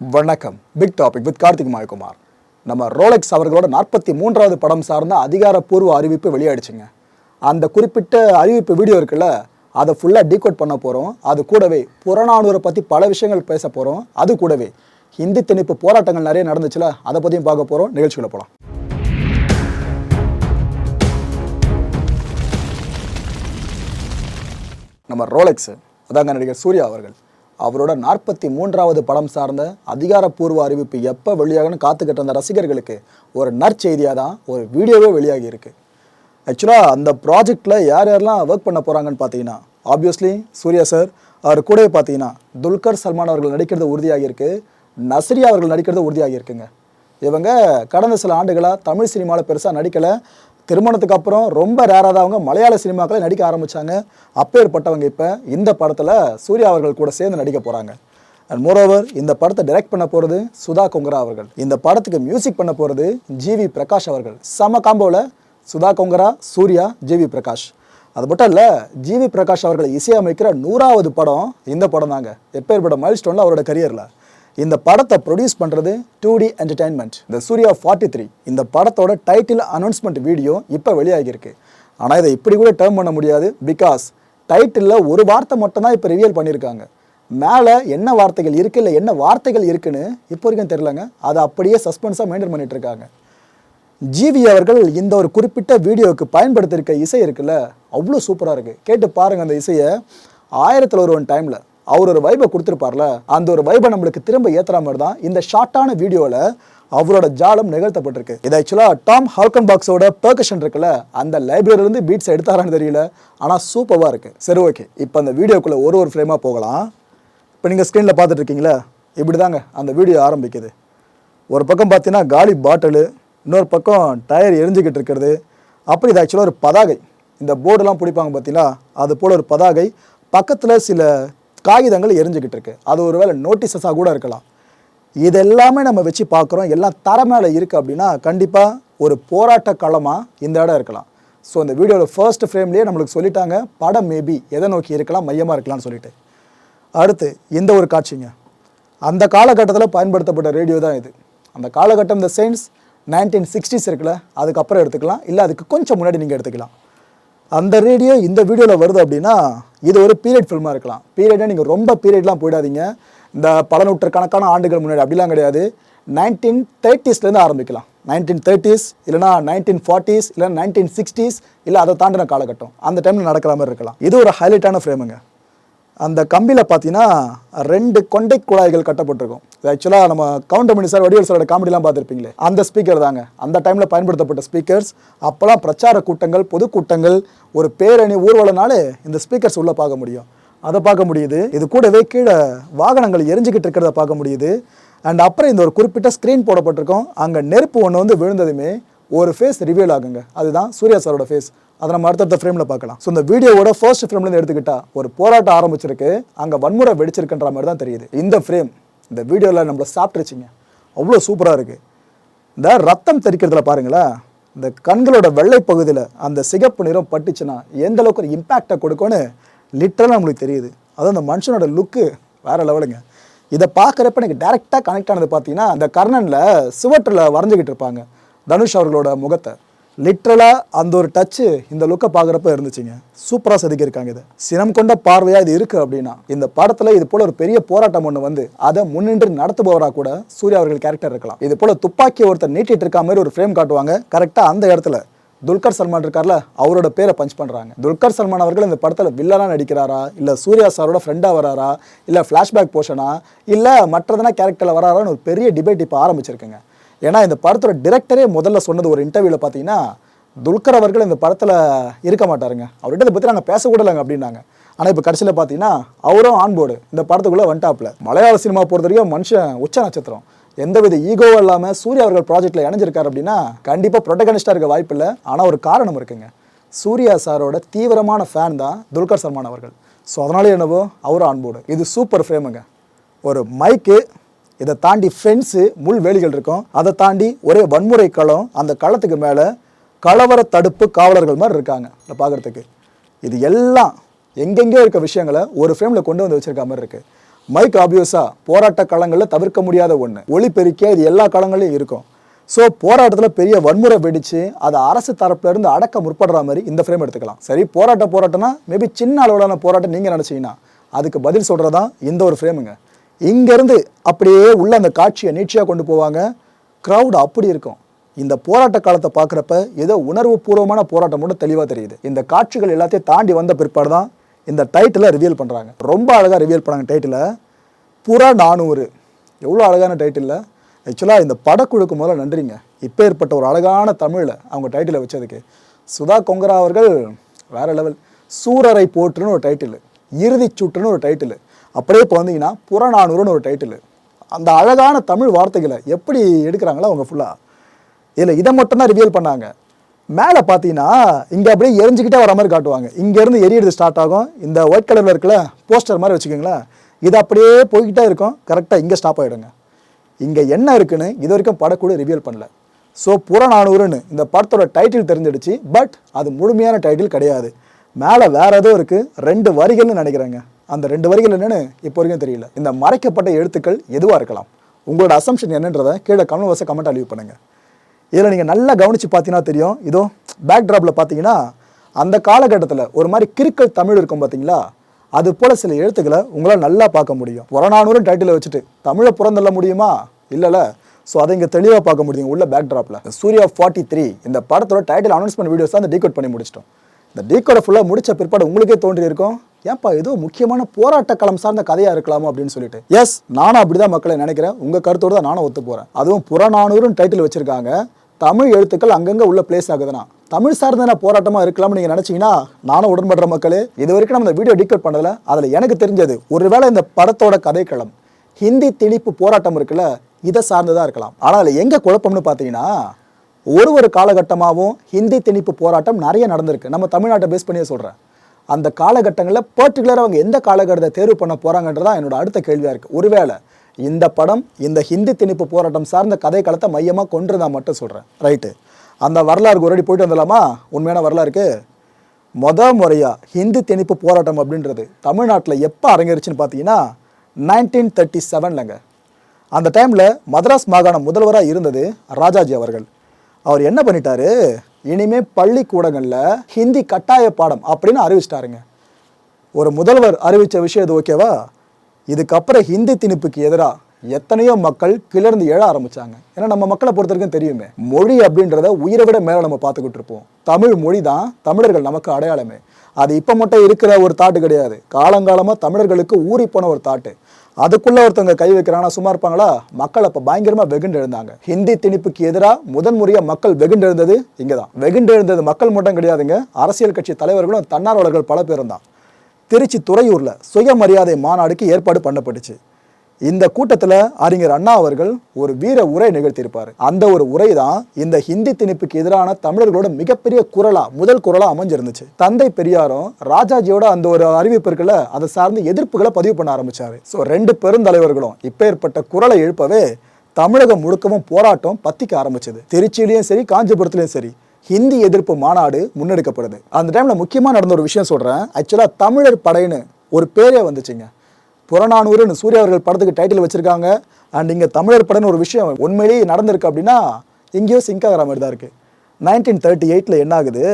வணக்கம். Big topic with Karthik Mayakumar. நம்ம Rolex அவர்களோட நாற்பத்தி மூன்றாவது படம் சார்ந்த அதிகாரப்பூர்வ அறிவிப்பு வெளியாயிடுச்சுங்க. அந்த குறிப்பிட்ட அறிவிப்பு வீடியோ இருக்குல்ல அதை ஃபுல்லாக டீகோட் பண்ண போகிறோம் அது கூடவே புறநானூரை பற்றி பல விஷயங்கள் பேச போகிறோம் அது கூடவே ஹிந்தி திணிப்பு போராட்டங்கள் நிறைய நடந்துச்சுல அதை பற்றியும் பார்க்க போகிறோம் நிகழ்ச்சிகளை போகலாம் நம்ம ரோலெக்ஸ் அதாங்க நடிகர் சூர்யா அவர்கள். அவரோட நாற்பத்தி மூன்றாவது படம் சார்ந்த அதிகாரப்பூர்வ அறிவிப்பு எப்போ வெளியாகணும்னு காத்துக்கிட்டு இருந்த ரசிகர்களுக்கு ஒரு நற்செய்தியாக தான் ஒரு வீடியோவே வெளியாகி இருக்கு. ஆக்சுவலாக அந்த ப்ராஜெக்டில் யார் யாரெல்லாம் ஒர்க் பண்ண போகிறாங்கன்னு பார்த்தீங்கன்னா ஆப்வியஸ்லி சூர்யா சார் அவர் கூடவே பார்த்தீங்கன்னா துல்கர் சல்மான் அவர்கள் நடிக்கிறது உறுதியாகியிருக்கு நஸ்ரியா அவர்கள் நடிக்கிறது உறுதியாகியிருக்குங்க இவங்க கடந்த சில ஆண்டுகளாக தமிழ் சினிமாவில் பெருசாக நடிக்கலை. திருமணத்துக்கு அப்புறம் ரொம்ப ரேராக தான் அவங்க மலையாள சினிமாக்களை நடிக்க ஆரம்பித்தாங்க அப்பேற்பட்டவங்க இப்போ இந்த படத்தில் சூர்யா அவர்கள் கூட சேர்ந்து நடிக்க போகிறாங்க அண்ட் மோரோவர் இந்த படத்தை டைரக்ட் பண்ண போகிறது சுதா கொங்கரா அவர்கள். இந்த படத்துக்கு மியூசிக் பண்ண போகிறது ஜிவி பிரகாஷ் அவர்கள். சம காம்போவில் சுதா கொங்கரா சூர்யா ஜிவி பிரகாஷ். அது மட்டும் இல்லை ஜிவி பிரகாஷ் அவர்களை இசையமைக்கிற நூறாவது படம் இந்த படம் தாங்க. எப்பேற்பட்ட மைல் ஸ்டோனில் அவரோட கரியரில் இந்த படத்தை ப்ரொடியூஸ் பண்ணுறது டூ டி என்டர்டைன்மெண்ட் இந்த சூர்யா ஃபார்ட்டி த்ரீ இந்த படத்தோட டைட்டில் அனௌன்ஸ்மெண்ட் வீடியோ இப்போ வெளியாகியிருக்கு. ஆனால் இதை இப்படி கூட டேர்ம் பண்ண முடியாது பிகாஸ் டைட்டிலில் ஒரு வார்த்தை மட்டும்தான் இப்போ ரிவியல் பண்ணியிருக்காங்க. மேலே என்ன வார்த்தைகள் இருக்குது இல்லை என்ன வார்த்தைகள் இருக்குன்னு இப்போ வரைக்கும் தெரிலங்க அதை அப்படியே சஸ்பென்ஸாக மெயின்டைன் பண்ணிகிட்ருக்காங்க இருக்காங்க. ஜிவி அவர்கள் இந்த ஒரு குறிப்பிட்ட வீடியோவுக்கு பயன்படுத்தியிருக்க இசை இருக்குல்ல அவ்வளோ சூப்பராக இருக்குது கேட்டு பாருங்கள் அந்த இசையை. ஆயிரத்தில் ஒருவன் டைமில் அவர் ஒரு வைபை கொடுத்துருப்பார்ல அந்த ஒரு வைபை நம்மளுக்கு திரும்ப ஏற்றுற மாதிரி தான் இந்த ஷார்ட்டான வீடியோவில் அவரோட ஜாலம் நிகழ்த்தப்பட்டிருக்கு. இது ஆக்சுவலாக டாம் ஹால்கன் பாக்ஸோட பெர்கஷன் இருக்குல்ல அந்த லைப்ரரியிலேருந்து பீட்ஸ் எடுத்தாரான்னு தெரியல ஆனால் சூப்பராக இருக்குது சரி ஓகே இப்போ அந்த வீடியோக்குள்ளே ஒரு ஒரு ஃப்ரேமாக போகலாம். இப்போ நீங்கள் ஸ்க்ரீனில் பார்த்துட்டு இருக்கீங்களா? இப்படி தாங்க அந்த வீடியோ ஆரம்பிக்குது. ஒரு பக்கம் பார்த்தீங்கன்னா காலி பாட்டிலு இன்னொரு பக்கம் டயர் எரிஞ்சிக்கிட்டு இருக்கிறது. அப்படி இது ஆக்சுவலாக ஒரு பதாகை. இந்த போர்டெலாம் பிடிப்பாங்க பார்த்தீங்களா? அது போல் ஒரு பதாகை. பக்கத்தில் சில காகிதங்கள் எரிஞ்சுக்கிட்டு இருக்கு. அது ஒருவேளை நோட்டீஸஸாக கூட இருக்கலாம். இதெல்லாமே நம்ம வச்சு பார்க்குறோம். எல்லாம் தர மேலே இருக்குது அப்படின்னா கண்டிப்பாக ஒரு போராட்ட களமாக இந்த இடம் இருக்கலாம். ஸோ இந்த வீடியோவில் ஃபர்ஸ்ட் ஃப்ரேம்லேயே நம்மளுக்கு சொல்லிட்டாங்க. படம் மேபி எதை நோக்கி இருக்கலாம் மையமாக இருக்கலாம்னு சொல்லிட்டு. அடுத்து இந்த ஒரு காட்சிங்க. அந்த காலகட்டத்தில் பயன்படுத்தப்பட்ட ரேடியோ தான் இது. அந்த காலகட்டம் இந்த சயின்ஸ் நைன்டீன் சிக்ஸ்டிஸ் இருக்குல்ல அதுக்கப்புறம் எடுத்துக்கலாம். இல்லை அதுக்கு கொஞ்சம் முன்னாடி நீங்கள் எடுத்துக்கலாம். அந்த ரேடியோ இந்த வீடியோவில் வருது அப்படின்னா இது ஒரு பீரியட் ஃபில்மாக இருக்கலாம். பீரியடே நீங்கள் ரொம்ப பீரியட்லாம் போயிடாதீங்க. இந்த பல நூற்றுக்கணக்கான ஆண்டுகள் முன்னாடி அப்படிலாம் கிடையாது. நைன்டீன் தேர்ட்டிஸ்லேருந்து ஆரம்பிக்கலாம். நைன்டீன் தேர்ட்டிஸ் இல்லைனா நைன்டீன் ஃபார்ட்டிஸ் இல்லை நைன்டீன் சிக்ஸ்டீஸ் இல்லை அதை தாண்டின காலகட்டம். அந்த டைமில் நடக்கிற மாதிரி இருக்கலாம். இது ஒரு ஹைலைட்டான ஃப்ரேமுங்க அந்த கம்பியில் பார்த்தீங்கன்னா ரெண்டு கொண்டை குழாய்கள் கட்டப்பட்டிருக்கும். இது ஆக்சுவலாக நம்ம கவுண்டமணி சார் வடிவேல் சாரோட காமெடிலாம் பார்த்துருப்பீங்களே. அந்த ஸ்பீக்கர் தாங்க. அந்த டைமில் பயன்படுத்தப்பட்ட ஸ்பீக்கர்ஸ் அப்போலாம் பிரச்சார கூட்டங்கள் பொதுக்கூட்டங்கள் ஒரு பேரணி ஊர்வலனாலே இந்த ஸ்பீக்கர்ஸ் உள்ளே பார்க்க முடியும். அதை பார்க்க முடியுது. இது கூடவே கீழே வாகனங்கள் எரிஞ்சுக்கிட்டு இருக்கிறத பார்க்க முடியுது. அண்ட் அப்புறம் இந்த ஒரு குறிப்பிட்ட ஸ்க்ரீன் போடப்பட்டிருக்கோம். அங்கே நெருப்பு ஒன்று வந்து விழுந்ததுமே ஒரு ஃபேஸ் ரிவீல் ஆகுங்க. அதுதான் சூர்யா சாரோட ஃபேஸ் அதை நம்ம அடுத்தடுத்த ஃப்ரேமில் பார்க்கலாம். ஸோ இந்த வீடியோவோட ஃபர்ஸ்ட் ஃப்ரேம்லேருந்து எடுத்துக்கிட்டா ஒரு போராட்டம் ஆரம்பிச்சிருக்கு. அங்கே வன்முறை வெடிச்சிருக்குன்ற மாதிரி தான் தெரியுது. இந்த ஃப்ரேம் இந்த வீடியோவில் நம்மளை சாப்பிட்டுருச்சிங்க. அவ்வளோ சூப்பராக இருக்குது இந்த ரத்தம் தெரிக்கிறதுல பாருங்களேன். இந்த கண்களோட வெள்ளை பகுதியில் அந்த சிகப்பு நிறம் பட்டுச்சுன்னா எந்த அளவுக்கு ஒரு இம்பேக்டை கொடுக்கும்னு லிட்டரலாக நம்மளுக்கு தெரியுது. அதுவும் அந்த மனுஷனோட லுக்கு வேற லெவலுங்க இதை பார்க்குறப்ப எனக்கு டேரெக்டாக கனெக்ட் ஆனது பார்த்தீங்கன்னா அந்த கர்ணனில் சுவற்றில் வரைஞ்சிக்கிட்டு இருப்பாங்க தனுஷ் அவர்களோட முகத்தை. லிட்ரலாக அந்த ஒரு டச்சு இந்த லுக்கை பார்க்குறப்ப இருந்துச்சுங்க. சூப்பராக செதுக்கியிருக்காங்க இது. சினம் கொண்ட பார்வையாக இது இருக்குது அப்படின்னா இந்த படத்தில் இது போல் ஒரு பெரிய போராட்டம் ஒன்று வந்து அதை முன்னின்று நடத்துபவராக கூட சூர்யா அவர்கள் கேரக்டர் இருக்கலாம். இது போல் துப்பாக்கி ஒருத்தர் நீட்டிட்டு இருக்க மாதிரி ஒரு ஃப்ரேம் காட்டுவாங்க. கரெக்டாக அந்த இடத்துல துல்கர் சல்மான் இருக்கார்ல அவரோட பேரை பஞ்ச் பண்ணுறாங்க துல்கர் சல்மான் அவர்கள் இந்த படத்தில் வில்லனாக நடிக்கிறாரா? இல்லை சூர்யா சாரோட ஃப்ரெண்டாக வராரா? இல்லை ஃப்ளாஷ்பேக் போஷனா இல்லை மற்றதுனா கேரக்டரில் வராரான்னு ஒரு பெரிய டிபேட் இப்போ ஆரம்பிச்சிருக்குங்க. ஏன்னா இந்த படத்தோட டிரெக்டரே முதல்ல சொன்னது ஒரு இன்டர்வியூவில் பார்த்தீங்கன்னா துல்கர் அவர்கள் இந்த படத்தில் இருக்க மாட்டாருங்க. அவர்கிட்ட இதை பற்றி நாங்கள் பேசக்கூடலைங்க அப்படின்னாங்க. ஆனால் இப்போ கடைசியில் பார்த்தீங்கன்னா அவரும் ஆன்போர்டு இந்த படத்துக்குள்ளே வன்டாப்பில் மலையாள சினிமா பொறுத்த வரைக்கும் மனுஷன் உச்ச நட்சத்திரம். எந்தவித ஈகோவும் இல்லாமல் சூர்யா அவர்கள் ப்ராஜெக்ட்டில் இணைஞ்சிருக்காரு அப்படின்னா கண்டிப்பாக ப்ரொட்டகனிஸ்டாக இருக்க வாய்ப்பு இல்லை. ஆனால் ஒரு காரணம் இருக்குங்க. சூர்யா சாரோட தீவிரமான ஃபேன் தான் துல்கர் சல்மான் அவர்கள். ஸோ அதனாலே என்னவோ அவரும் ஆன்போர்டு இது சூப்பர் ஃப்ரேமுங்க ஒரு மைக்கு இதை தாண்டி ஃபென்ஸு முள் வேலிகள் இருக்கும். அதை தாண்டி ஒரே வன்முறை களம் அந்த களத்துக்கு மேலே கலவர தடுப்பு காவலர்கள் மாதிரி இருக்காங்க இதை பார்க்குறதுக்கு. இது எல்லாம் எங்கெங்கேயோ இருக்க விஷயங்களை ஒரு ஃப்ரேமில் கொண்டு வந்து வச்சிருக்க மாதிரி இருக்குது மைக் ஆபியஸா போராட்ட களங்களில் தவிர்க்க முடியாத ஒன்று ஒளிபெருக்கே இது எல்லா களங்களையும் இருக்கும். ஸோ போராட்டத்தில் பெரிய வன்முறை வெடித்து அதை அரசு தரப்புலேருந்து அடக்க முற்படுற மாதிரி இந்த ஃப்ரேம் எடுத்துக்கலாம். சரி போராட்ட போராட்டம்னா மேபி சின்ன அளவிலான போராட்டம் நீங்கள் நினச்சிங்கன்னா அதுக்கு பதில் சொல்கிறதான் இந்த ஒரு ஃப்ரேமுங்க இங்கேருந்து அப்படியே உள்ள அந்த காட்சியை நீட்சியாக கொண்டு போவாங்க. க்ரௌட் அப்படி இருக்கும். இந்த போராட்ட காலத்தை பார்க்குறப்ப ஏதோ உணர்வு பூர்வமான போராட்டம் மட்டும் தெளிவாக தெரியுது. இந்த காட்சிகள் எல்லாத்தையும் தாண்டி வந்த பிற்பாடு தான் இந்த டைட்டிலை ரிவீல் பண்ணுறாங்க ரொம்ப அழகாக ரிவீல் பண்ணாங்க டைட்டிலை புறா நானூறு. எவ்வளோ அழகான டைட்டில் ஆக்சுவலாக இந்த படக்குழுக்கு முதல்ல நன்றிங்க. இப்போ ஏற்பட்ட ஒரு அழகான தமிழில் அவங்க டைட்டிலை வச்சதுக்கு. சுதா கொங்கரா அவர்கள் வேற லெவல் சூரரை போற்றுன்னு ஒரு டைட்டில் இறுதிச் சுற்றுன்னு ஒரு டைட்டில் அப்படியே இப்போ வந்தீங்கன்னா புறநானூறுன்னு ஒரு டைட்டில் அந்த அழகான தமிழ் வார்த்தைகளை எப்படி எடுக்கிறாங்களோ அவங்க ஃபுல்லாக இதில் இதை மட்டும்தான் ரிவியல் பண்ணாங்க. மேலே பார்த்தீங்கன்னா இங்கே அப்படியே எரிஞ்சிக்கிட்டே வர மாதிரி காட்டுவாங்க. இங்கேருந்து எரியறது ஸ்டார்ட் ஆகும். இந்த ஒயிட் கலரில் இருக்கல போஸ்டர் மாதிரி வச்சுக்கோங்களேன். இது அப்படியே போய்கிட்டே இருக்கும். கரெக்டாக இங்கே ஸ்டாப் ஆகிடுங்க இங்கே என்ன இருக்குன்னு இது வரைக்கும் படக்கூட ரிவியல் பண்ணல. ஸோ புறநானூறுன்னு இந்த படத்தோட டைட்டில் தெரிஞ்சிடுச்சு. பட் அது முழுமையான டைட்டில் கிடையாது. மேலே வேறு ஏதோ இருக்குது ரெண்டு வரிகள்னு நினைக்கிறேங்க. அந்த ரெண்டு வரிகள் என்னென்னு இப்போ வரைக்கும் தெரியல. இந்த மறைக்கப்பட்ட எழுத்துக்கள் எதுவாக இருக்கலாம்? உங்களோட அசம்ஷன் என்னன்றதை கீழே கமெண்ட் பாக்ஸை கமெண்ட் அழிவு பண்ணுங்கள் இதில் நீங்கள் நல்லா கவனித்து பார்த்தீங்கன்னா தெரியும். இதோ பேக் ட்ராப்பில் பார்த்தீங்கன்னா அந்த காலகட்டத்தில் ஒரு மாதிரி கிறுக்கல் தமிழ் இருக்கும் பார்த்தீங்களா? அது போல் சில எழுத்துக்களை உங்களால் நல்லா பார்க்க முடியும். புறநானூறு டைட்டில் வச்சுட்டு தமிழை புறந்தள்ள முடியுமா? இல்லைல்ல ஸோ அதை இங்கே தெளிவாக பார்க்க முடியும் உள்ள பேக் ட்ராப்பில் சூர்யா ஃபார்ட்டி த்ரீ இந்த படத்தோட டைட்டில் அனௌன்ஸ்மெண்ட் வீடியோஸ் தான் அந்த டீகோட் பண்ணி முடிச்சிட்டோம். இந்த டீகோடை ஃபுல்லாக முடித்த பிற்பாடு உங்களுக்கே தோன்றி இருக்கும் ஏன்ப்பா ஏதோ முக்கியமான போராட்ட களம் சார்ந்த கதையாக இருக்கலாமோ அப்படின்னு சொல்லிட்டு? எஸ் நானும் அப்படிதான் மக்களை நினைக்கிறேன். உங்கள் கருத்தோடு தான் நானும் ஒத்து போகிறேன் அதுவும் புறநானூறுன்னு டைட்டில் வச்சிருக்காங்க. தமிழ் எழுத்துக்கள் அங்கங்கே உள்ள பிளேஸ் ஆகுதுன்னா. தமிழ் சார்ந்த போராட்டமாக இருக்கலாம்னு நீங்கள் நினச்சிங்கன்னா நானும் உடன்படுற மக்களே இது வரைக்கும் நம்ம இந்த வீடியோ டிக்கெட் பண்ணதில் அதில் எனக்கு தெரிஞ்சது ஒருவேளை இந்த படத்தோட கதைக்களம் ஹிந்தி திணிப்பு போராட்டம் இருக்குல்ல இதை சார்ந்ததாக இருக்கலாம். ஆனால் அதில் எங்கே குழப்பம்னு பார்த்தீங்கன்னா ஒரு ஒரு காலகட்டமாகவும் ஹிந்தி திணிப்பு போராட்டம் நிறைய நடந்திருக்கு. நம்ம தமிழ்நாட்டை பேஸ் பண்ணியே சொல்கிறேன் அந்த காலகட்டங்களில் பர்டிகுலராக அவங்க எந்த காலகட்டத்தை தேர்வு பண்ண போகிறாங்கன்றதான் என்னோட அடுத்த கேள்வியாக இருக்குது ஒருவேளை இந்த படம் இந்த ஹிந்தி திணிப்பு போராட்டம் சார்ந்த கதை காலத்தை மையமாக கொண்டு மட்டும் சொல்கிறேன் ரைட்டு அந்த வரலாறுக்கு ஒரு போயிட்டு வந்துடலாமா? உண்மையான வரலாறுக்கு மொத முறையாக ஹிந்தி திணிப்பு போராட்டம் அப்படின்றது தமிழ்நாட்டில் எப்போ அரங்கேறிச்சுன்னு பார்த்தீங்கன்னா நைன்டீன் தேர்ட்டி செவன்லங்க அந்த டைமில் மதராஸ் மாகாண முதல்வராக இருந்தது ராஜாஜி அவர்கள். அவர் என்ன பண்ணிட்டாரு? இனிமே பள்ளிக்கூடங்களில் ஹிந்தி கட்டாய பாடம் அப்படின்னு அறிவிச்சிட்டாருங்க. ஒரு முதல்வர் அறிவித்த விஷயம் இது ஓகேவா இதுக்கப்புறம் ஹிந்தி திணிப்புக்கு எதிராக எத்தனையோ மக்கள் கிளர்ந்து எழ ஆரம்பிச்சாங்க. ஏன்னா நம்ம மக்களை பொறுத்த வரைக்கும் தெரியுமே மொழி அப்படின்றத உயிரை விட மேலே நம்ம பார்த்துக்கிட்டு இருப்போம். தமிழ் மொழி தான் தமிழர்கள் நமக்கு அடையாளமே. அது இப்போ மட்டும் இருக்கிற ஒரு தாட்டு கிடையாது. காலங்காலமாக தமிழர்களுக்கு ஊறி போன ஒரு தாட்டு. அதுக்குள்ள ஒருத்தவங்க கை வைக்கிறாங்கன்னா சும்மா இருப்பாங்களா? மக்கள் அப்போ பயங்கரமாக வெகுண்டு எழுந்தாங்க ஹிந்தி திணிப்புக்கு எதிராக முதன்முறையாக மக்கள் வெகுண்டு எழுந்தது இங்கே தான் வெகுண்டு எழுந்தது மக்கள் மட்டும் கிடையாதுங்க. அரசியல் கட்சி தலைவர்களும் தன்னார்வலர்கள் பல பேரும் தான் திருச்சி துறையூரில் சுயமரியாதை மாநாடுக்கு ஏற்பாடு பண்ணப்பட்டுச்சு. இந்த கூட்டத்தில் அறிஞர் அண்ணா அவர்கள் ஒரு வீர உரை நிகழ்த்தியிருப்பார். அந்த ஒரு உரை தான் இந்த ஹிந்தி திணிப்புக்கு எதிரான தமிழர்களோட மிகப்பெரிய குரலா முதல் குரலா அமைஞ்சிருந்துச்சு. தந்தை பெரியாரும் ராஜாஜியோட அந்த ஒரு அறிவிப்பு இருக்குல்ல அதை சார்ந்து எதிர்ப்புகளை பதிவு பண்ண ஆரம்பிச்சாரு. ஸோ ரெண்டு பெருந்தலைவர்களும் இப்பேற்பட்ட குரலை எழுப்பவே தமிழகம் முழுக்கவும் போராட்டம் பத்திக்க ஆரம்பிச்சது. திருச்சியிலையும் சரி காஞ்சிபுரத்துலையும் சரி ஹிந்தி எதிர்ப்பு மாநாடு முன்னெடுக்கப்படுது. அந்த டைம்ல முக்கியமா நடந்த ஒரு விஷயம் சொல்றேன். ஆக்சுவலா தமிழர் படைன்னு ஒரு பேரே வந்துச்சுங்க. புறநானூறுன்னு சூர்யா அவர்கள் படத்துக்கு டைட்டில் வச்சுருக்காங்க. அண்ட் இங்கே தமிழர் படம்னு ஒரு விஷயம் உண்மையிலேயே நடந்திருக்கு அப்படின்னா எங்கேயோ சிங்க் ஆகிற மாதிரி தான் இருக்குது நைன்டீன் தேர்ட்டி எயிட்டில் என்ன ஆகுது?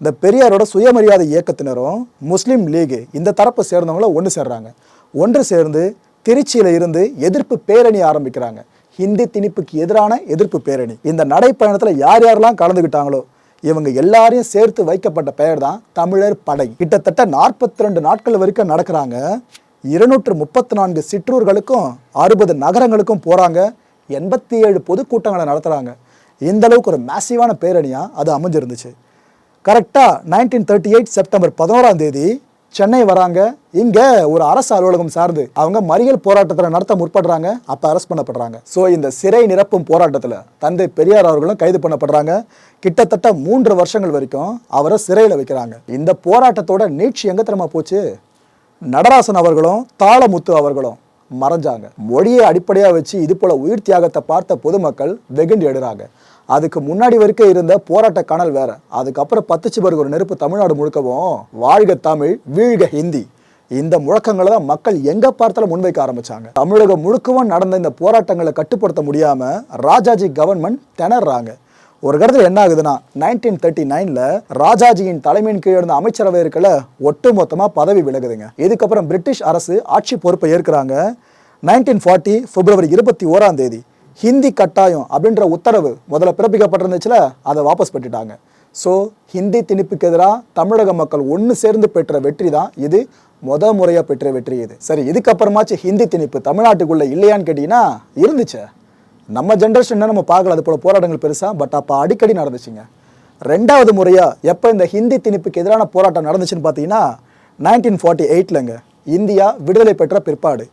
இந்த பெரியாரோட சுயமரியாதை இயக்கத்தினரும் முஸ்லீம் லீகு இந்த தரப்பை சேர்ந்தவங்கள ஒன்று சேர்றாங்க. ஒன்று சேர்ந்து திருச்சியில் இருந்து எதிர்ப்பு பேரணி ஆரம்பிக்கிறாங்க. ஹிந்தி திணிப்புக்கு எதிரான எதிர்ப்பு பேரணி. இந்த நடைப்பயணத்தில் யார் யாரெல்லாம் கலந்துக்கிட்டாங்களோ இவங்க எல்லாரையும் சேர்த்து வைக்கப்பட்ட பெயர் தான் தமிழர் படை. கிட்டத்தட்ட நாற்பத்தி ரெண்டு நாட்கள் வரைக்கும் நடக்கிறாங்க. இருநூற்று முப்பத்தி நான்கு சிற்றூர்களுக்கும் அறுபது நகரங்களுக்கும் போகிறாங்க எண்பத்தி ஏழு பொதுக்கூட்டங்களை நடத்துகிறாங்க இந்த அளவுக்கு ஒரு மேசிவான பேரணியாக அது அமைஞ்சிருந்துச்சு. கரெக்டாக நைன்டீன் தேர்ட்டி எயிட் செப்டம்பர் பதினோராம் தேதி சென்னை வராங்க. இங்கே ஒரு அரசு அலுவலகம் சார்ந்து அவங்க மறியல் போராட்டத்தில் நடத்த முற்படுறாங்க. அப்போ அரெஸ்ட் பண்ணப்படுறாங்க. ஸோ இந்த சிறை நிரப்பும் போராட்டத்தில் தந்தை பெரியார் அவர்களும் கைது பண்ணப்படுறாங்க. கிட்டத்தட்ட மூன்று வருஷங்கள் வரைக்கும் அவரை சிறையில் வைக்கிறாங்க. இந்த போராட்டத்தோட நீட்சி எங்கே தெரியுமா போச்சு? நடராசன் அவர்களும் தாளமுத்து அவர்களும் மறைஞ்சாங்க. மொழியை அடிப்படையாக வச்சு இது போல உயிர் தியாகத்தை பார்த்த பொதுமக்கள் வெகுண்டு எடுறாங்க அதுக்கு முன்னாடி வரைக்கும் இருந்த போராட்ட கனல் வேற. அதுக்கப்புறம் பத்துச்சு பிறகு ஒரு நெருப்பு தமிழ்நாடு முழுக்கவும் வாழ்க தமிழ் வீழ்க ஹிந்தி. இந்த முழக்கங்களை தான் மக்கள் எங்க பார்த்தாலும் முன்வைக்க ஆரம்பிச்சாங்க. தமிழகம் முழுக்கவும் நடந்த இந்த போராட்டங்களை கட்டுப்படுத்த முடியாம ராஜாஜி கவர்மெண்ட் திணறாங்க. ஒரு கருத்தில் என்ன ஆகுதுன்னா நைன்டீன் தேர்ட்டி நைனில் ராஜாஜியின் தலைமையின் கீழ் இருந்த அமைச்சரவை இருக்கல ஒட்டுமொத்தமாக பதவி விலகுதுங்க. இதுக்கப்புறம் பிரிட்டிஷ் அரசு ஆட்சி பொறுப்பை ஏற்கிறாங்க. நைன்டீன் ஃபார்ட்டி பிப்ரவரி இருபத்தி ஓராம் தேதி ஹிந்தி கட்டாயம் அப்படின்ற உத்தரவு முதல்ல பிறப்பிக்கப்பட்டிருந்துச்சுல அதை வாபஸ் பெற்றுட்டாங்க. ஸோ ஹிந்தி திணிப்புக்கு எதிராக தமிழக மக்கள் ஒன்று சேர்ந்து பெற்ற வெற்றி தான் இது. முத முறையாக பெற்ற வெற்றி இது. சரி இதுக்கப்புறமாச்சு ஹிந்தி திணிப்பு தமிழ்நாட்டுக்குள்ளே இல்லையான்னு கேட்டிங்கன்னா இருந்துச்சே. நம்ம ஜென்ரேஷன் நம்ம பார்க்கல அது போல போராட்டங்கள் பெருசாக பட் அப்போ அடிக்கடி நடந்துச்சுங்க. ரெண்டாவது முறையாக எப்போ இந்த ஹிந்தி திணிப்புக்கு எதிரான போராட்டம் நடந்துச்சுன்னு பார்த்தீங்கன்னா நைன்டீன் ஃபார்ட்டி எயிட்லங்க இந்தியா விடுதலை பெற்ற பிற்பாடு.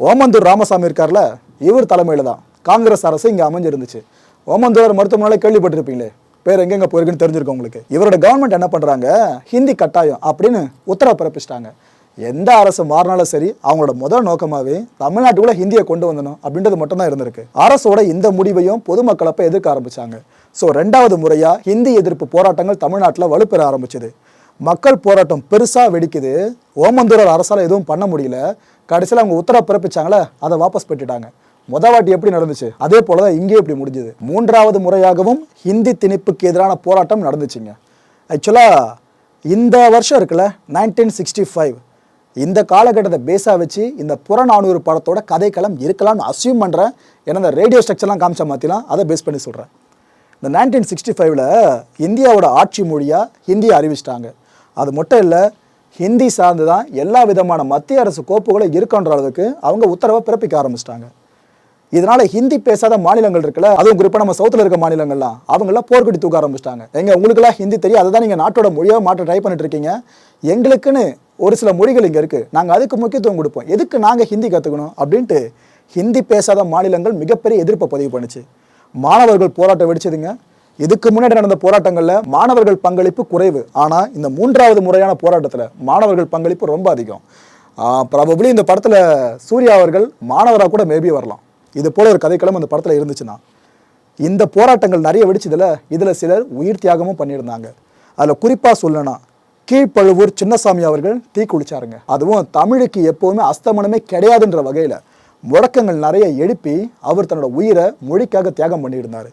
ஓமந்தூர் ராமசாமி இருக்கார்ல இவர் தலைமையில் தான். காங்கிரஸ் அரசு இங்கே அமைஞ்சிருந்துச்சு. ஓமந்தூர் மருத்துவமனையில் கேள்விப்பட்டிருப்பீங்களே பேர் எங்கெங்க போயிருக்குன்னு தெரிஞ்சிருக்கோம் உங்களுக்கு. இவரோட கவர்மெண்ட் என்ன பண்ணுறாங்க ஹிந்தி கட்டாயம் அப்படின்னு உத்தரவு பிறப்பிச்சிட்டாங்க. எந்த அரசு மாறினாலும் சரி அவங்களோட முதல் நோக்கமாகவே தமிழ்நாட்டுக்குள்ள ஹிந்தியை கொண்டு வந்தணும் அப்படின்றது மட்டும்தான் இருந்திருக்கு. அரசோட இந்த முடிவையும் பொதுமக்கள் அப்போ எதிர்க்க ஆரம்பிச்சாங்க. ஸோ ரெண்டாவது முறையா ஹிந்தி எதிர்ப்பு போராட்டங்கள் தமிழ்நாட்டில் வலுப்பெற ஆரம்பிச்சது. மக்கள் போராட்டம் பெருசாக வெடிக்குது. ஓமந்தூரர் அரசால் எதுவும் பண்ண முடியல. கடைசியில் அவங்க உத்தரவு பிறப்பிச்சாங்களே அதை வாபஸ் பெற்றுட்டாங்க. முத வாட்டி எப்படி நடந்துச்சு? அதே போல தான் இங்கேயும் இப்படி முடிஞ்சது. மூன்றாவது முறையாகவும் ஹிந்தி திணிப்புக்கு எதிரான போராட்டம் நடந்துச்சுங்க. ஆக்சுவலாக இந்த வருஷம் இருக்குல்ல நைன்டீன் சிக்ஸ்டி ஃபைவ் இந்த காலகட்டத்தை பேஸாக வச்சு இந்த புறநானூறு படத்தோட கதைக்களம் இருக்கலாம்னு அசியூம் பண்ணுறேன் ஏன்னா இந்த ரேடியோ ஸ்ட்ரக்சர்லாம் காமிச்சா மாற்றிலாம் அதை பேஸ் பண்ணி சொல்கிறேன் இந்த நைன்டீன் சிக்ஸ்டி ஃபைவ்ல இந்தியாவோட ஆட்சி மொழியாக ஹிந்தியை அறிவிச்சிட்டாங்க. அது மட்டும் இல்லை ஹிந்தி சார்ந்து தான் எல்லா விதமான மத்திய அரசு கோப்புகளும் இருக்குன்ற அளவுக்கு அவங்க உத்தரவை பிறப்பிக்க ஆரம்பிச்சிட்டாங்க. இதனால் ஹிந்தி பேசாத மாநிலங்கள் இருக்குல்ல அதுவும் குறிப்பாக நம்ம சவுத்தில் இருக்க மாநிலங்கள்லாம் அவங்களாம் போர்க்கொடி தூக்க ஆரம்பிச்சிட்டாங்க. எங்க உங்களுக்குலாம் ஹிந்தி தெரியும். அதை தான் நீங்கள் நாட்டோட மொழியாக மாற்ற ட்ரை பண்ணிட்டு இருக்கீங்க. எங்களுக்குன்னு ஒரு சில மொழிகள் இங்கே இருக்குது நாங்கள் அதுக்கு முக்கியத்துவம் கொடுப்போம். எதுக்கு நாங்கள் ஹிந்தி கற்றுக்கணும் அப்படின்ட்டு ஹிந்தி பேசாத மாநிலங்கள் மிகப்பெரிய எதிர்ப்பை பதிவு பண்ணுச்சு. மாணவர்கள் போராட்டம் வெடிச்சதுங்க. இதுக்கு முன்னாடி நடந்த போராட்டங்களில் மாணவர்கள் பங்களிப்பு குறைவு. ஆனால் இந்த மூன்றாவது முறையான போராட்டத்தில் மாணவர்கள் பங்களிப்பு ரொம்ப அதிகம். ப்ராபப்ளி இந்த படத்தில் சூர்யா அவர்கள் மாணவராக கூட மேபி வரலாம். இது போல ஒரு கதைக்களம் அந்த படத்தில் இருந்துச்சுன்னா. இந்த போராட்டங்கள் நிறைய வெடிச்சதில் இதில் சிலர் உயிர் தியாகமும் பண்ணியிருந்தாங்க. அதில் குறிப்பாக சொல்லணும்னா கீழ்ப்பழுவூர் சின்னசாமி அவர்கள் தீ குளிச்சாருங்க. அதுவும் தமிழுக்கு எப்போவுமே அஸ்தமனமே கிடையாதுன்ற வகையில் முழக்கங்கள் நிறைய எழுப்பி அவர் தன்னோட உயிரை மொழிக்காக தியாகம் பண்ணியிருந்தார்.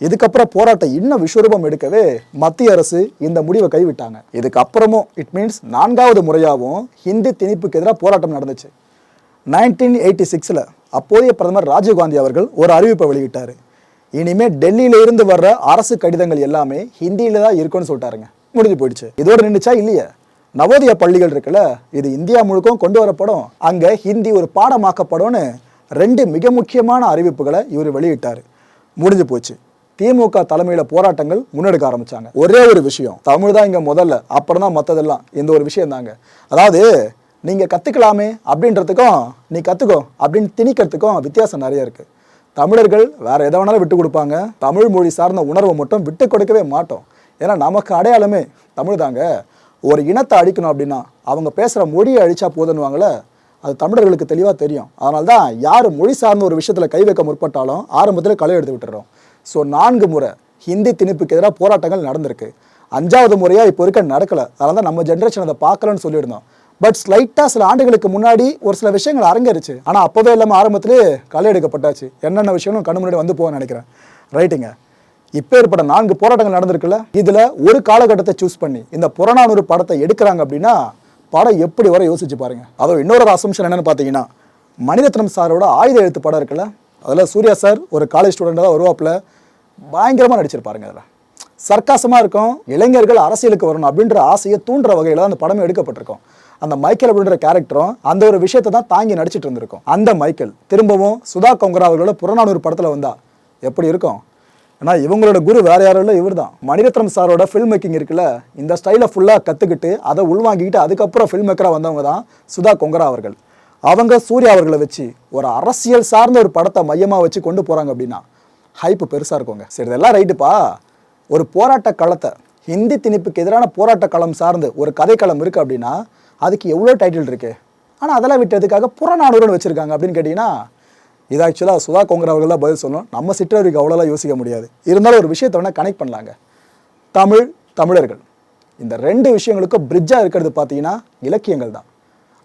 இதுக்கப்புறம் போராட்டம் இன்னும் விஸ்வரூபம் எடுக்கவே மத்திய அரசு இந்த முடிவை கைவிட்டாங்க. இதுக்கப்புறமும் இட் மீன்ஸ் நான்காவது முறையாகவும் ஹிந்தி திணிப்புக்கு எதிராக போராட்டம் நடந்துச்சு. நைன்டீன் எயிட்டி சிக்ஸில் அப்போதைய பிரதமர் ராஜீவ்காந்தி அவர்கள் ஒரு அறிவிப்பை வெளியிட்டார். இனிமேல் டெல்லியில இருந்து வர்ற அரசு கடிதங்கள் எல்லாமே ஹிந்தியில தான் இருக்குன்னு சொல்லிட்டாருங்க. முடிஞ்சு போயிடுச்சு. இதோட நின்றுச்சா இல்லையே? நவோதயா பள்ளிகள் இருக்குல்ல இது இந்தியா முழுக்கும் கொண்டு வரப்படும். அங்கே ஹிந்தி ஒரு பாடமாக்கப்படும்னு ரெண்டு மிக முக்கியமான அறிவிப்புகளை இவர் வெளியிட்டார். முடிஞ்சு போச்சு. திமுக தலைமையில போராட்டங்கள் முன்னெடுக்க ஆரம்பிச்சாங்க. ஒரே ஒரு விஷயம் தமிழ் தான் இங்க முதல்ல அப்புறம் தான் மற்றதெல்லாம் இந்த ஒரு விஷயம் தாங்க. அதாவது நீங்க கத்துக்கலாமே அப்படின்றதுக்கும் நீ கத்துக்கோ அப்படின்னு திணிக்கிறதுக்கும் வித்தியாசம் நிறைய இருக்கு. தமிழர்கள் வேற எதை வேணாலும் விட்டு கொடுப்பாங்க. தமிழ் மொழி சார்ந்த உணர்வை மட்டும் விட்டு கொடுக்கவே மாட்டோம். ஏன்னா நமக்கு அடையாளமே தமிழ் தாங்க ஒரு இனத்தை அழிக்கணும் அப்படின்னா அவங்க பேசுகிற மொழியை அழிச்சா போதுன்னுவாங்களே அது தமிழர்களுக்கு தெளிவாக தெரியும். அதனால தான் யார் மொழி சார்ந்த ஒரு விஷயத்தில் கை வைக்க முற்பட்டாலும் ஆரம்பத்தில் களை எடுத்து விட்டுறோம். ஸோ நான்கு முறை ஹிந்தி திணிப்புக்கு எதிராக போராட்டங்கள் நடந்திருக்கு. அஞ்சாவது முறையாக இப்போ இருக்க நடக்கலை. அதனால தான் நம்ம ஜென்ரேஷன் அதை பார்க்கலன்னு சொல்லியிருந்தோம். பட் ஸ்லைட்டாக சில ஆண்டுகளுக்கு முன்னாடி ஒரு சில விஷயங்கள் அரங்கேறிச்சு. ஆனால் அப்போவே இல்லாமல் ஆரம்பத்திலே களை எடுக்கப்பட்டாச்சு. என்னென்ன விஷயங்களும் கண்ணு முன்னாடி வந்து போக நினைக்கிறேன். ரைட்டுங்க இப்பேற்பட்ட நான்கு போராட்டங்கள் நடந்திருக்குல்ல? இதில் ஒரு காலகட்டத்தை சூஸ் பண்ணி இந்த புறநானூறு படத்தை எடுக்கிறாங்க அப்படின்னா படம் எப்படி வர யோசிச்சு பாருங்க. அதுவும் இன்னொரு அசம்ஷன் என்னன்னு பார்த்தீங்கன்னா மணிரத்னம் சாரோட ஆயுத எழுத்து படம் இருக்குல்ல? அதில் சூர்யா சார் ஒரு காலேஜ் ஸ்டூடெண்டாக வருவாப்புல பயங்கரமாக நடிச்சிருப்பாருங்க அதில். சர்க்காசமாக இருக்கும் இளைஞர்கள் அரசியலுக்கு வரணும் அப்படின்ற ஆசையை தூண்டுற வகையில் தான் அந்த படமே எடுக்கப்பட்டிருக்கும். அந்த மைக்கேல் அப்படின்ற கேரக்டரும் அந்த ஒரு விஷயத்தை தான் தாங்கி நடிச்சிட்டு இருந்திருக்கும். அந்த மைக்கேல் திரும்பவும் சுதா கொங்கரா அவர்களோட புறநானூறு படத்தில் வந்தா எப்படி இருக்கும்? ஏன்னா இவங்களோட குரு வேற யாரும் இல்லை இவர் தான் மணிரத்னம் சாரோட ஃபில்ம் மேக்கிங் இருக்குல்ல இந்த ஸ்டைலை ஃபுல்லாக கற்றுக்கிட்டு அதை உள்வாங்கிக்கிட்டு அதுக்கப்புறம் ஃபில்ம் மேக்கராக வந்தவங்க தான் சுதா கொங்கரா அவர்கள். அவங்க சூர்யா அவர்களை வச்சு ஒரு அரசியல் சார்ந்த ஒரு படத்தை மையமாக வச்சு கொண்டு போகிறாங்க அப்படின்னா ஹைப்பு பெருசாக இருக்குங்க. சரி இதெல்லாம் ரைட்டுப்பா. ஒரு போராட்ட களத்தை ஹிந்தி திணிப்புக்கு எதிரான போராட்ட களம் சார்ந்து ஒரு கதைக்களம் இருக்குது அப்படின்னா அதுக்கு எவ்வளோ டைட்டில் இருக்குது ஆனால் அதெல்லாம் விட்டதுக்காக புறநானூறுன்னு வச்சுருக்காங்க அப்படின்னு கேட்டிங்கன்னா இது ஆக்சுவலாக சுதா கோங்கர் அவர்கள் தான் பதில் சொல்லணும். நம்ம சிற்றறிவுக்கு அவ்வளோலாம் யோசிக்க முடியாது. இருந்தாலும் ஒரு விஷயத்தை வேணால் கனெக்ட் பண்ணலாங்க. தமிழ் தமிழர்கள். இந்த ரெண்டு விஷயங்களுக்கும் பிரிட்ஜாக இருக்கிறது பார்த்தீங்கன்னா இலக்கியங்கள் தான்.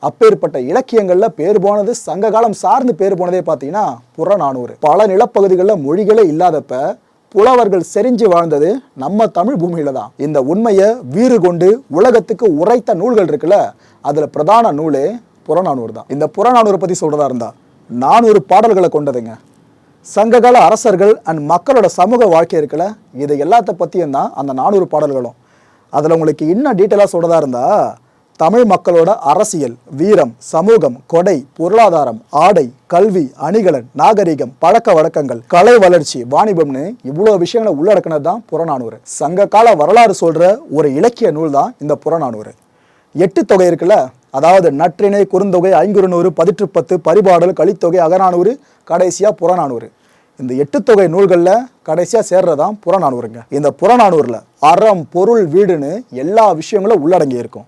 அப்பேற்பட்ட இலக்கியங்களில் பேர் போனது சங்க காலம் சார்ந்து பேர் போனதே பார்த்தீங்கன்னா புறநானூறு. பல நிலப்பகுதிகளில் மொழிகளே இல்லாதப்ப புலவர்கள் செறிஞ்சு வாழ்ந்தது நம்ம தமிழ் பூமியில தான். இந்த உண்மையை வீறு கொண்டு உலகத்துக்கு உரைத்த நூல்கள் இருக்குல்ல அதில் பிரதான நூலே புறநானூறு தான். இந்த புறநானூறு பற்றி சொல்கிறதா இருந்தால் நானூறு பாடல்களை கொண்டதுங்க. சங்ககால அரசர்கள் அண்ட் மக்களோட சமூக வாழ்க்கை இருக்கல இது எல்லாத்த பற்றியும் தான் அந்த நானூறு பாடல்களும். அதில் உங்களுக்கு இன்னும் டீட்டெயிலாக சொல்கிறதா இருந்தால் தமிழ் மக்களோட அரசியல் வீரம் சமூகம் கொடை பொருளாதாரம் ஆடை கல்வி அணிகலன் நாகரிகம் பழக்க வழக்கங்கள் கலை வளர்ச்சி வாணிபம்னு இவ்வளோ விஷயங்களை உள்ளடக்கினது தான் புறநானூறு. சங்க கால வரலாறு சொல்கிற ஒரு இலக்கிய நூல் தான் இந்த புறநானூறு. எட்டு தொகை இருக்குல்ல அதாவது நற்றிணை குறுந்தொகை ஐங்குறுநூறு பதிற்று பத்து பரிபாடல் கலித்தொகை அகநானூறு கடைசியாக புறநானூறு. இந்த எட்டு தொகை நூல்களில் கடைசியாக சேர்றதான் புறநானூறுங்க. இந்த புறநானூரில் அறம் பொருள் வீடுன்னு எல்லா விஷயங்களும் உள்ளடங்கி இருக்கும்.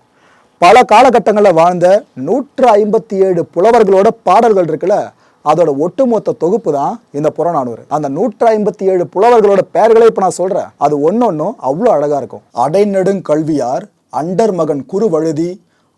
பல காலகட்டங்களில் வாழ்ந்த நூற்று ஐம்பத்தி ஏழு புலவர்களோட பாடல்கள் இருக்குல்ல அதோட ஒட்டுமொத்த தொகுப்பு தான் இந்த புறநானூறு. அந்த நூற்று ஐம்பத்தி ஏழு புலவர்களோட பெயர்களை இப்போ நான் சொல்கிறேன் அது ஒன்னொன்னும் அவ்வளோ அழகாக இருக்கும். அடைநெடுங்கல்வியார் அண்டர் மகன் குறுவழுதி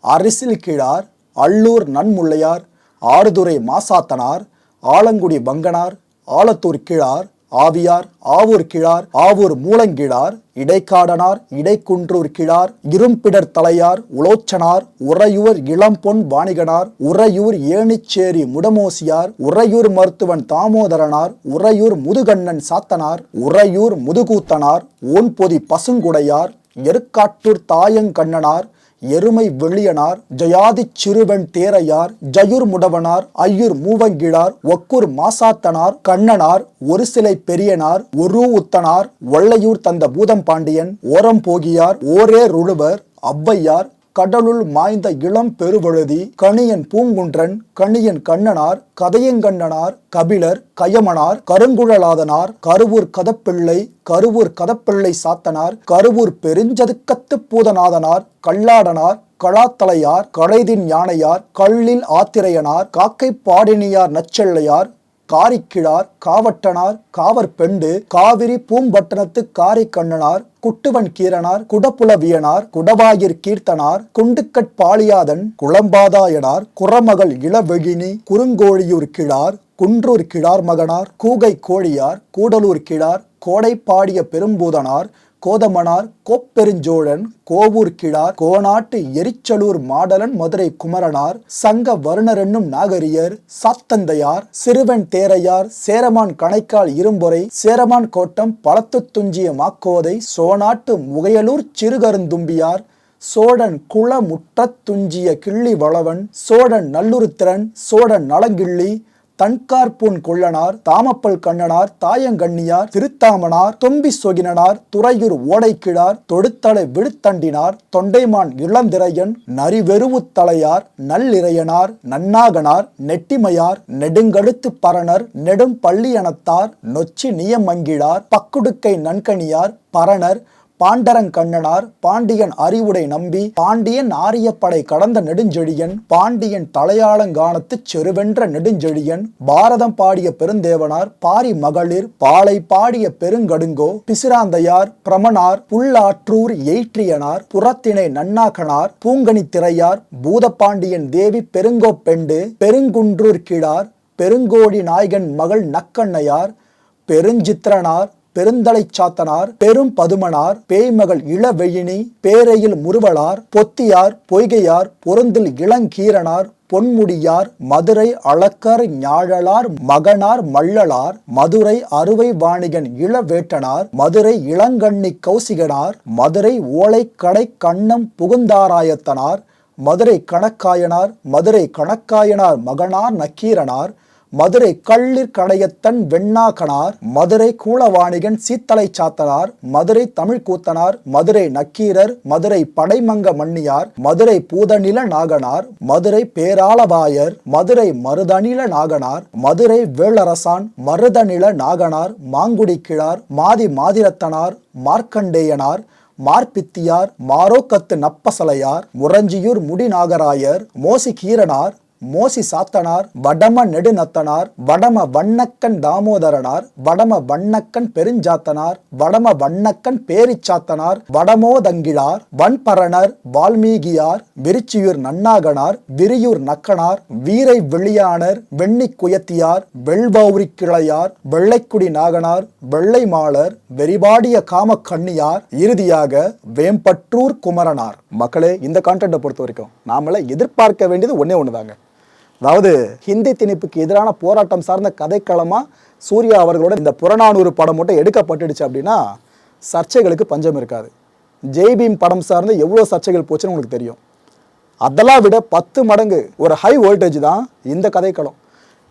அரிசில் கீழார் அள்ளூர் நன்முள்ளையார் ஆறுதுறை மாசாத்தனார் ஆலங்குடி பங்கனார் ஆலத்தூர் கிழார் ஆவியார் ஆவூர் கிழார் ஆவூர் மூலங்கிழார் இடைக்காடனார் இடைக்குன்றூர் கிழார் இரும்பிடர் தலையார் உலோச்சனார் உறையூர் இளம்பொன் வாணிகனார் உறையூர் ஏணிச்சேரி முடமோசியார் உறையூர் மருத்துவன் தாமோதரனார் உறையூர் முதுகண்ணன் சாத்தனார் உறையூர் முதுகூத்தனார் ஓன்பொதி பசுங்குடையார் எருக்காட்டூர் தாயங்கண்ணனார் எருமை வெள்ளியனார் ஜயாதி சிறுவன் தேரையார் ஜயுர் முடவனார் ஐயூர் மூவங்கிழார் ஒக்கூர் மாசாத்தனார் கண்ணனார் ஒரு சிலை பெரியனார் ஒரு உத்தனார் ஒள்ளையூர் தந்த பூதம் பாண்டியன் ஓரம் போகியார் ஓரே ருழுவர் ஔவையார் கடலுள் மாய்ந்த இளம் பெருவழுதி கணியன் பூங்குன்றன் கணியன் கண்ணனார் கதையங்கண்ணனார் கபிலர் கயமனார் கருங்குழலாதனார் கருவூர் கதப்பிள்ளை கருவூர் கதப்பிள்ளை சாத்தனார் கருவூர் பெருஞ்சதுக்கத்து பூதநாதனார் கல்லாடனார் களாத்தலையார் களைதின் யானையார் கள்ளில் ஆத்திரையனார் காக்கை பாடினியார் நச்செல்லையார் காரிக்கிழார் காவட்டனார் காவற்பெண்டு காவிரி பூம்பட்டணத்து காரிக்கண்ணனார் குட்டுவன் கீரனார் குடப்புலவியனார் குடவாயிர் கீர்த்தனார் குண்டுக்கட் பாலியாதன் குளம்பாதாயனார் குறமகள் இளவெழினி குறுங்கோழியூர் கிழார் குன்றூர் கிழார் மகனார் கூகை கோழியார் கூடலூர் கிழார் கோடைப்பாடிய பெரும்பூதனார் கோதமனார் கோப்பெருஞ்சோழன் கோவூர் கிழார் கோநாட்டு எரிச்சலூர் மாடலன் மதுரை குமரனார் சங்க வருணர் என்னும் நாகரியர் சாத்தந்தையார் சிறுவன் தேரையார் சேரமான் கணைக்கால் இரும்பொறை சேரமான் கோட்டம் பழத்து துஞ்சிய மாக்கோதை சோநாட்டு முகையலூர் சிறுகருந்தும்பியார் சோழன் குளமுற்றத் துஞ்சிய கிள்ளி வளவன் சோழன் நல்லுருத்திரன் சோழன் நலங்கிள்ளி தன்கார்பூன் கொள்ளனார் தாமப்பல் கண்ணனார் தாயங்கண்ணியார் திருத்தாமனார் தொம்பி சொகினனார் துறையூர் ஓடைக்கிழார் தொடுத்தலை விழுத்தண்டினார் தொண்டைமான் இளந்திரையன் நரிவெருவு தலையார் நல்லிறையனார் நன்னாகனார் நெட்டிமையார் நெடுங்கழுத்து பரணர் நெடும் பள்ளியனத்தார் நொச்சி நியமங்கிழார் பக்குடுக்கை நன்கணியார் பரணர் பாண்டரங்கண்ணனார் பாண்டியன் அறிவுடை நம்பி பாண்டியன் ஆரியப்படை கடந்த நெடுஞ்செழியன் பாண்டியன் தலையாளங்கானத்துச் செருவென்ற நெடுஞ்செழியன் பாரதம் பாடிய பெருந்தேவனார் பாரி மகளிர் பாலை பாடிய பெருங்கடுங்கோ பிசிராந்தையார் பிரமனார் புல்லாற்றூர் எயிற்றியனார் புறத்திணை நன்னாகனார் பூங்கனி திரையார் பூதப்பாண்டியன் தேவி பெருங்கோ பெண்டு பெருங்குன்றூர் கிழார் பெருங்கோடி நாயகன் மகள் நக்கண்ணையார் பெருஞ்சித்திரனார் பெருந்தலை சாத்தனார் பெரும் பதுமனார் பேய்மகள் இளவெயினி பேரையில் முருவலார் பொத்தியார் பொய்கையார் பொருந்தில் இளங்கீரனார் பொன்முடியார் மதுரை அளக்கர் ஞாழலார் மகனார் மள்ளலார் மதுரை அறுவை வாணிகன் இளவேட்டனார் மதுரை இளங்கண்ணி கௌசிகனார் மதுரை ஓலைக்கடை கண்ணம் புகுந்தாராயத்தனார் மதுரை கணக்காயனார் மதுரை கணக்காயனார் மகனார் நக்கீரனார் மதுரை கள்ளிர் கடையத்தன் வெண்ணாகனார் மதுரை கூலவாணிகன் சீத்தலை சாத்தனார் மதுரை தமிழ்கூத்தனார் மதுரை நக்கீரர் மதுரை படைமங்க மன்னியார் மதுரை பூதநில நாகனார் மதுரை பேராளவாயர் மதுரை மருதநில நாகனார் மதுரை வேளரசான் மருதநில நாகனார் மாங்குடி கிழார் மாதி மாதிரத்தனார் மார்க்கண்டேயனார் மார்பித்தியார் மாரோக்கத்து நப்பசலையார் முரஞ்சியூர் முடிநாகராயர் மோசி கீரனார் மோசி சாத்தனார் வடம நெடுநத்தனார் வடம வண்ணக்கன் தாமோதரனார் வடம வண்ணக்கன் பெருஞ்சாத்தனார் வடம வண்ணக்கன் பேரிச்சாத்தனார் வடமோதங்கிழார் வன்பரணர் வால்மீகியார் விருச்சியூர் நன்னாகனார் விரியூர் நக்கனார் வீரை வெளியானர் வெண்ணி குயத்தியார் வெள்பௌரி கிளையார் வெள்ளைக்குடி நாகனார் வெள்ளை மாளர் வெறிபாடிய காம கண்ணியார் இறுதியாக வேம்பற்றூர் குமரனார். மக்களே இந்த கான்டென்ட்டை பொறுத்த வரைக்கும் நாமள எதிர்பார்க்க வேண்டியது ஒன்னே ஒன்று தாங்க அதாவது ஹிந்தி திணிப்புக்கு எதிரான போராட்டம் சார்ந்த கதைக்களமாக சூர்யா அவர்களோட இந்த புறநானூறு படம் மட்டும் எடுக்கப்பட்டுடுச்சு அப்படின்னா சர்ச்சைகளுக்கு பஞ்சம் இருக்காது. ஜெய்பீம் படம் சார்ந்து எவ்வளோ சர்ச்சைகள் போச்சுன்னு உங்களுக்கு தெரியும். அதெல்லாம் விட பத்து மடங்கு ஒரு ஹை வோல்டேஜ் தான் இந்த கதைக்களம்.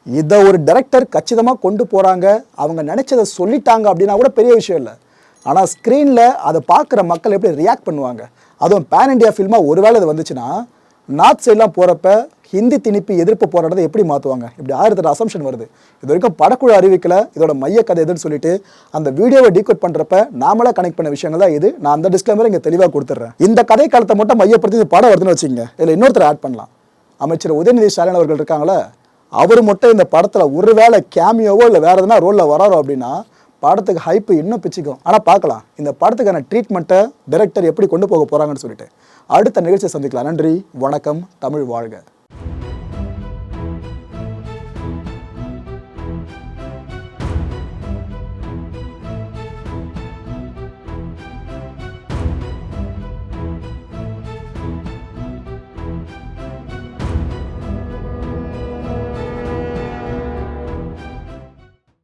இதை ஒரு டைரக்டர் கச்சிதமாக கொண்டு போகிறாங்க அவங்க நினச்சதை சொல்லிட்டாங்க அப்படின்னா கூட பெரிய விஷயம் இல்லை. ஆனால் ஸ்க்ரீனில் அதை பார்க்குற மக்கள் எப்படி ரியாக்ட் பண்ணுவாங்க. அதுவும் பேன் இண்டியா ஃபில்மாக ஒருவேளை இது வந்துச்சுன்னா நார்த் சைட்லாம் போகிறப்ப ஹிந்தி திணிப்பு எதிர்ப்பு போராட்டத்தை எப்படி மாற்றுவாங்க இப்படி ஆயிரத்தெட்டு அசம்ஷன் வருது. இது வரைக்கும் படக்குழு அறிவிக்கல இதோட மைய கதை எதுன்னு சொல்லிட்டு அந்த வீடியோவை டீகோட் பண்ணுறப்ப நாமளாக கனெக்ட் பண்ண விஷயங்கள் தான் இது. நான் அந்த டிஸ்க்ளைமர் இங்கே தெளிவாக கொடுத்துட்றேன் இந்த கதை காலத்தை மட்டும் மையப்படுத்தி இது படம் வருதுன்னு வச்சுங்க இதில் இன்னொருத்தர் ஆட் பண்ணலாம். அமைச்சர் உதயநிதி ஸ்டாலின் அவர்கள் இருக்காங்களே அவர் மட்டும் இந்த படத்தில் ஒருவேளை கேமியோவோ இல்லை வேறு எதுனா ரோலில் வராரோ அப்படின்னா படத்துக்கு ஹைப்பு இன்னும் பிச்சுக்கும். ஆனால் பார்க்கலாம். இந்த படத்துக்கான ட்ரீட்மெண்ட்டை டைரக்டர் எப்படி கொண்டு போக போகிறாங்கன்னு சொல்லிட்டு. அடுத்த நிகழ்ச்சியை சந்திக்கலாம். நன்றி வணக்கம் தமிழ் வாழ்க.